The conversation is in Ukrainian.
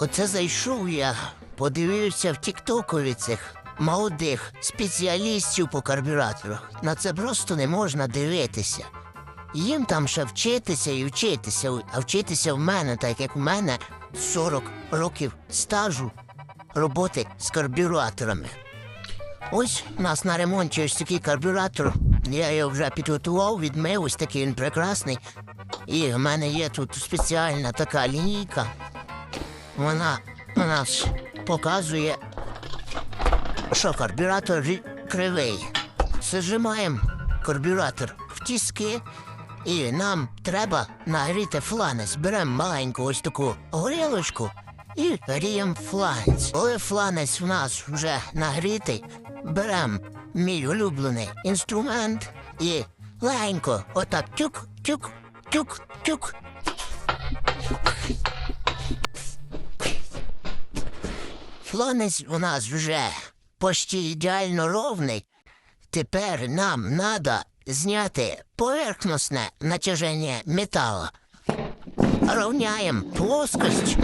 Оце зайшов я, подивився в тіктокові цих молодих спеціалістів по карбюраторах. На це просто не можна дивитися. Їм там ще вчитися і вчитися, а вчитися в мене, так як в мене 40 років стажу роботи з карбюраторами. Ось у нас на ремонті ось такий карбюратор. Я його вже підготував, відмив, ось такий він прекрасний. І в мене є тут спеціальна така лінійка. Вона у нас показує, що карбюратор кривий. Зажимаємо карбюратор в тіски, і нам треба нагріти фланець. Беремо маленьку ось таку горілочку і гріємо фланець. Коли фланець у нас вже нагрітий, беремо мій улюблений інструмент і легенько отак тюк, тюк, тюк. У нас вже почти ідеально ровний. Тепер нам треба зняти поверхностне натяження металу. Ровняємо плоскость.